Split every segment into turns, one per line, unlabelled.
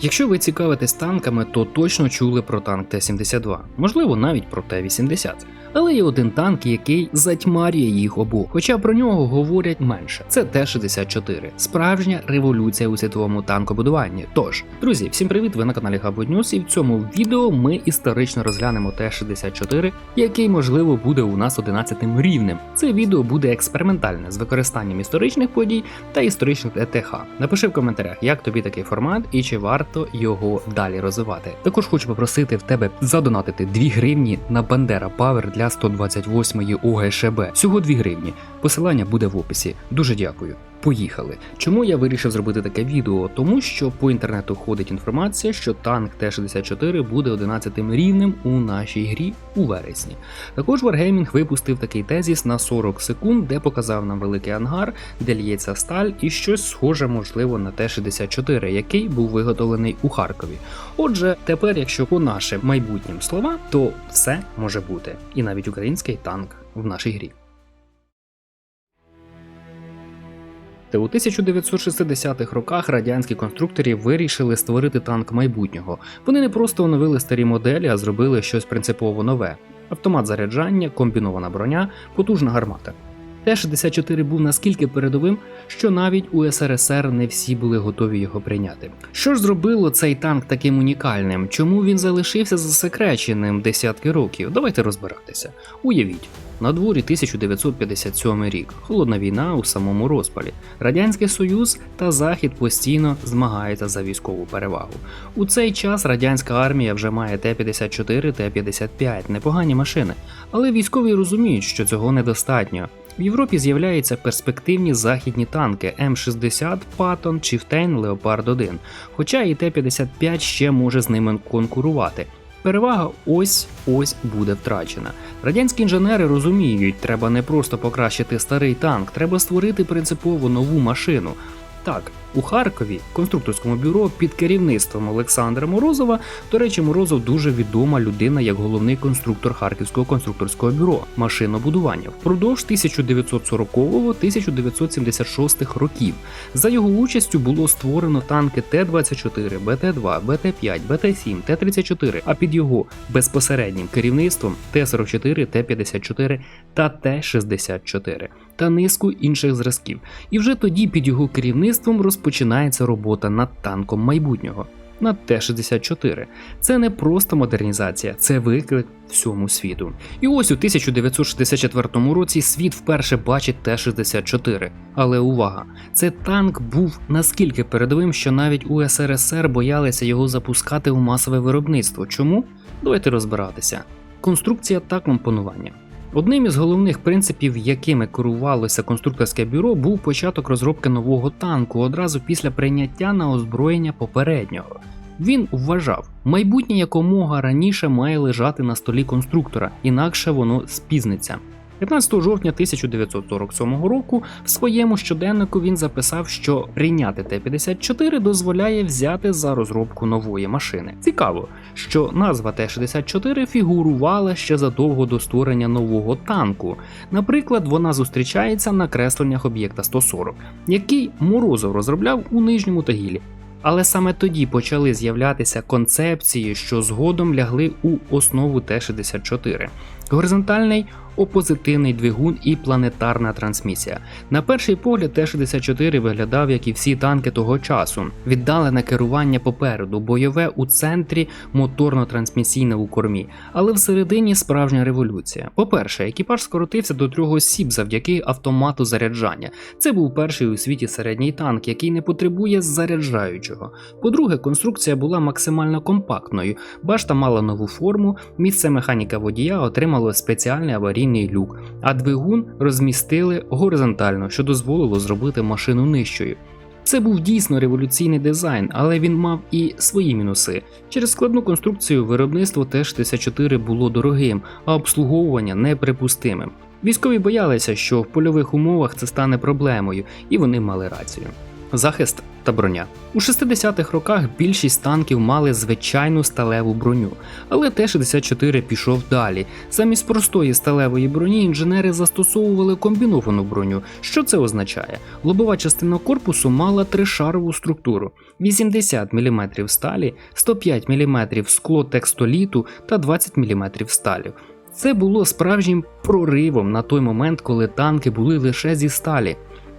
Якщо ви цікавитесь танками, то точно чули про танк Т-72, можливо, навіть про Т-80. Але є один танк, який затьмарює їх обох, хоча про нього говорять менше. Це Т-64, справжня революція у світовому танкобудуванні. Тож, друзі, всім привіт! Ви на каналі News і в цьому відео ми історично розглянемо Т-64, який можливо буде у нас 11 рівнем. Це відео буде експериментальне з використанням історичних подій та історичних ЕТХ. Напиши в коментарях, як тобі такий формат і чи варто його далі розвивати. Також хочу попросити в тебе задонатити 2 гривні на Бандера Павер для 128-ї ОГШБ. Всього 2 гривні. Посилання буде в описі. Дуже дякую. Поїхали. Чому я вирішив зробити таке відео? Тому що по інтернету ходить інформація, що танк Т-64 буде 11 рівнем у нашій грі у вересні. Також Wargaming випустив такий тезіс на 40 секунд, де показав нам великий ангар, де лється сталь і щось схоже, можливо, на Т-64, який був виготовлений у Харкові. Отже, тепер, якщо по нашим майбутнім слова, то все може бути, і навіть український танк в нашій грі. Та у 1960-х роках радянські конструктори вирішили створити танк майбутнього. Вони не просто оновили старі моделі, а зробили щось принципово нове: автомат заряджання, комбінована броня, потужна гармата. Т-64 був наскільки передовим, що навіть у СРСР не всі були готові його прийняти. Що ж зробило цей танк таким унікальним? Чому він залишився засекреченим десятки років? Давайте розбиратися. Уявіть. На дворі 1957 рік, холодна війна у самому розпалі. Радянський Союз та Захід постійно змагаються за військову перевагу. У цей час радянська армія вже має Т-54, Т-55, непогані машини, але військові розуміють, що цього недостатньо. В Європі з'являються перспективні західні танки М60 Patton, Chieftain, Leopard 1, хоча і Т-55 ще може з ними конкурувати. Перевага ось ось буде втрачена. Радянські інженери розуміють, треба не просто покращити старий танк, треба створити принципово нову машину. Так, у Харкові, конструкторському бюро під керівництвом Олександра Морозова, до речі, Морозов дуже відома людина як головний конструктор Харківського конструкторського бюро машинобудування впродовж 1940-1976 років. За його участю було створено танки Т-24, БТ-2, БТ-5, БТ-7, Т-34, а під його безпосереднім керівництвом Т-44, Т-54 та Т-64 та низку інших зразків. І вже тоді під його керівництвом розпочинається робота над танком майбутнього. Над Т-64. Це не просто модернізація, це виклик всьому світу. І ось у 1964 році світ вперше бачить Т-64. Але увага! Це танк був наскільки передовим, що навіть у СРСР боялися його запускати у масове виробництво. Чому? Давайте розбиратися. Конструкція та компонування. Одним із головних принципів, якими керувалося конструкторське бюро, був початок розробки нового танку одразу після прийняття на озброєння попереднього. Він вважав, майбутнє якомога раніше має лежати на столі конструктора, інакше воно спізниться. 15 жовтня 1947 року в своєму щоденнику він записав, що прийняти Т-54 дозволяє взяти за розробку нової машини. Цікаво, що назва Т-64 фігурувала ще задовго до створення нового танку. Наприклад, вона зустрічається на кресленнях об'єкта 140, який Морозов розробляв у нижньому Тагілі. Але саме тоді почали з'являтися концепції, що згодом лягли у основу Т-64. Горизонтальний опозитивний двигун і планетарна трансмісія. На перший погляд, Т-64 виглядав, як і всі танки того часу. Віддалене керування попереду, бойове у центрі, моторно-трансмісійне у кормі. Але всередині справжня революція. По-перше, екіпаж скоротився до трьох осіб завдяки автомату заряджання. Це був перший у світі середній танк, який не потребує заряджаючого. По-друге, конструкція була максимально компактною. Башта мала нову форму, місце механіка водія отримало спеціальний аварійний люк, а двигун розмістили горизонтально, що дозволило зробити машину нижчою. Це був дійсно революційний дизайн, але він мав і свої мінуси. Через складну конструкцію виробництво Т-64 було дорогим, а обслуговування неприпустимим. Військові боялися, що в польових умовах це стане проблемою, і вони мали рацію. Захист та броня. У 60-х роках більшість танків мали звичайну сталеву броню, але Т-64 пішов далі. Замість простої сталевої броні інженери застосовували комбіновану броню. Що це означає? Лобова частина корпусу мала тришарову структуру: 80 мм сталі, 105 мм скло текстоліту та 20 мм сталі. Це було справжнім проривом на той момент, коли танки були лише зі сталі.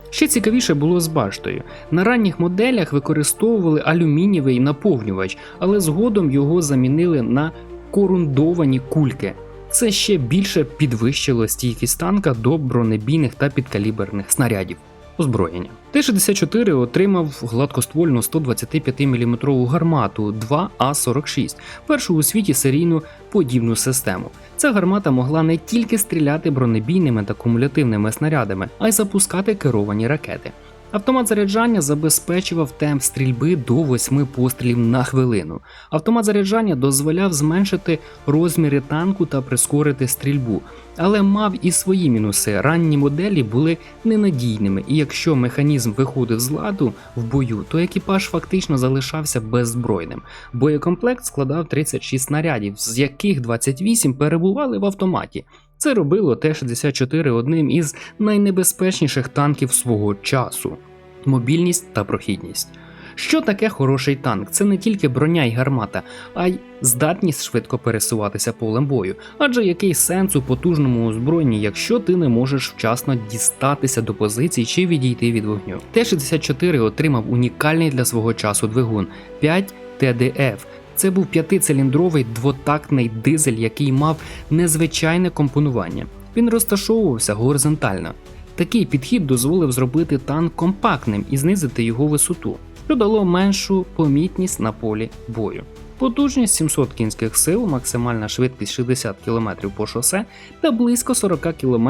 Ще цікавіше було з баштою. На ранніх моделях використовували алюмінієвий наповнювач, але згодом його замінили на корундовані кульки. Це ще більше підвищило стійкість танка до бронебійних та підкаліберних снарядів. Озброєння. Т-64 отримав гладкоствольну 125 мм гармату 2А46, першу у світі серійну подібну систему. Ця гармата могла не тільки стріляти бронебійними та кумулятивними снарядами, а й запускати керовані ракети. Автомат заряджання забезпечував темп стрільби до 8 пострілів на хвилину. Автомат заряджання дозволяв зменшити розміри танку та прискорити стрільбу, але мав і свої мінуси. Ранні моделі були ненадійними, і якщо механізм виходив з ладу в бою, то екіпаж фактично залишався беззбройним. Боєкомплект складав 36 снарядів, з яких 28 перебували в автоматі. Це робило Т-64 одним із найнебезпечніших танків свого часу. Мобільність та прохідність. Що таке хороший танк? Це не тільки броня й гармата, а й здатність швидко пересуватися полем бою. Адже який сенс у потужному озброєнні, якщо ти не можеш вчасно дістатися до позицій чи відійти від вогню? Т-64 отримав унікальний для свого часу двигун 5 ТДФ. Це був п'ятициліндровий двотактний дизель, який мав незвичайне компонування. Він розташовувався горизонтально. Такий підхід дозволив зробити танк компактним і знизити його висоту, що дало меншу помітність на полі бою. Потужність 700 кінських сил, максимальна швидкість 60 км по шосе та близько 40 км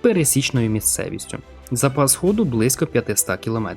пересічною місцевістю. Запас ходу близько 500 км.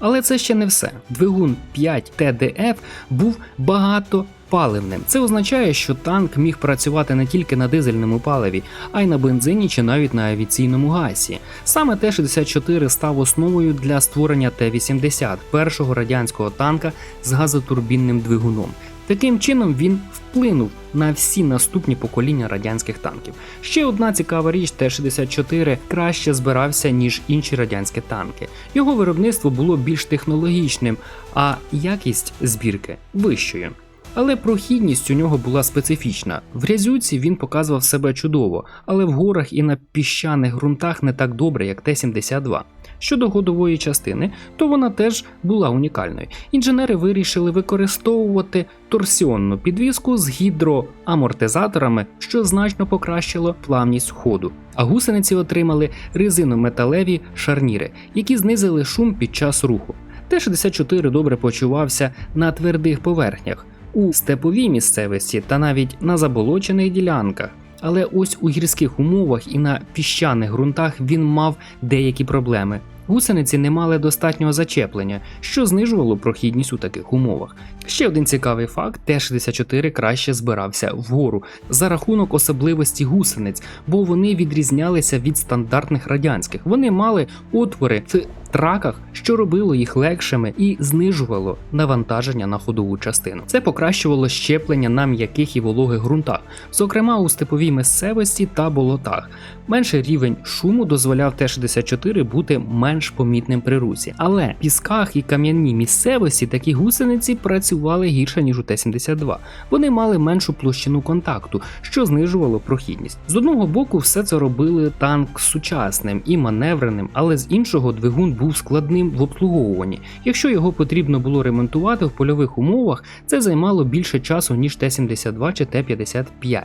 Але це ще не все. Двигун 5 ТДФ був багатопаливним. Це означає, що танк міг працювати не тільки на дизельному паливі, а й на бензині чи навіть на авіаційному гасі. Саме Т-64 став основою для створення Т-80, першого радянського танка з газотурбінним двигуном. Таким чином він вплинув на всі наступні покоління радянських танків. Ще одна цікава річ: Т-64 краще збирався ніж інші радянські танки. Його виробництво було більш технологічним, а якість збірки вищою. Але прохідність у нього була специфічна. В грязюці він показував себе чудово, але в горах і на піщаних ґрунтах не так добре, як Т-72. Щодо ходової частини, то вона теж була унікальною. Інженери вирішили використовувати торсіонну підвіску з гідроамортизаторами, що значно покращило плавність ходу. А гусениці отримали резинометалеві шарніри, які знизили шум під час руху. Т-64 добре почувався на твердих поверхнях, у степовій місцевості та навіть на заболочених ділянках. Але ось у гірських умовах і на піщаних ґрунтах він мав деякі проблеми. Гусениці не мали достатнього зачеплення, що знижувало прохідність у таких умовах. Ще один цікавий факт: Т-64 краще збирався вгору за рахунок особливості гусениць, бо вони відрізнялися від стандартних радянських. Вони мали отвори в траках, що робило їх легшими і знижувало навантаження на ходову частину. Це покращувало щеплення на м'яких і вологих ґрунтах, зокрема у степовій місцевості та болотах. Менший рівень шуму дозволяв Т-64 бути менш помітним при русі, але в пісках і кам'яній місцевості такі гусениці працювали гірше ніж у Т-72. Вони мали меншу площину контакту, що знижувало прохідність. З одного боку, все це робили танк сучасним і маневреним, але з іншого двигун був складним в обслуговуванні. Якщо його потрібно було ремонтувати в польових умовах, це займало більше часу ніж Т-72 чи Т-55.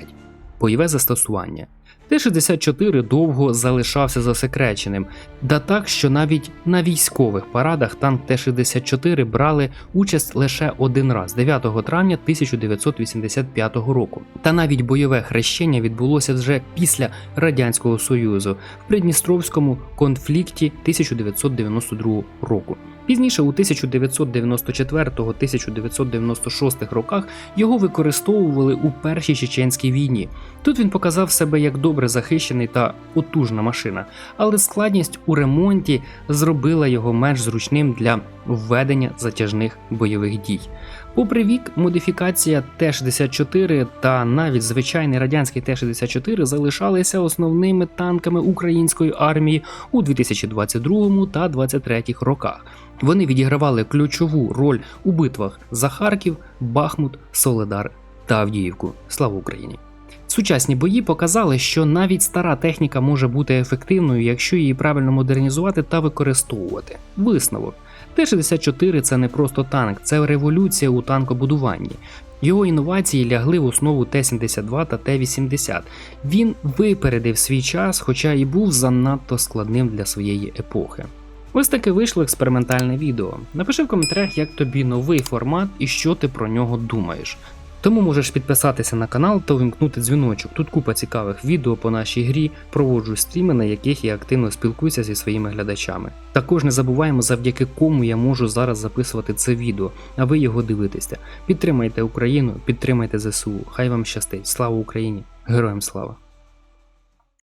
Бойове застосування. Т-64 довго залишався засекреченим, да так, що навіть на військових парадах танк Т-64 брали участь лише один раз 9 травня 1985 року. Та навіть бойове хрещення відбулося вже після Радянського Союзу в Придністровському конфлікті 1992 року. Пізніше, у 1994-1996 роках його використовували у Першій чеченській війні. Тут він показав себе як добре захищений та потужна машина, але складність у ремонті зробила його менш зручним для введення затяжних бойових дій. Попри вік, модифікація Т-64 та навіть звичайний радянський Т-64 залишалися основними танками української армії у 2022 та 2023 роках. Вони відігравали ключову роль у битвах за Харків, Бахмут, Соледар та Авдіївку. Слава Україні! Сучасні бої показали, що навіть стара техніка може бути ефективною, якщо її правильно модернізувати та використовувати. Висновок. Т-64 це не просто танк, це революція у танкобудуванні. Його інновації лягли в основу Т-72 та Т-80. Він випередив свій час, хоча і був занадто складним для своєї епохи. Ось таке вийшло експериментальне відео. Напиши в коментарях, як тобі новий формат і що ти про нього думаєш. Тому можеш підписатися на канал та увімкнути дзвіночок. Тут купа цікавих відео по нашій грі, проводжу стріми, на яких я активно спілкуюся зі своїми глядачами. Також не забуваємо, завдяки кому я можу зараз записувати це відео, а ви його дивитеся. Підтримайте Україну, підтримайте ЗСУ. Хай вам щастить. Слава Україні! Героям слава!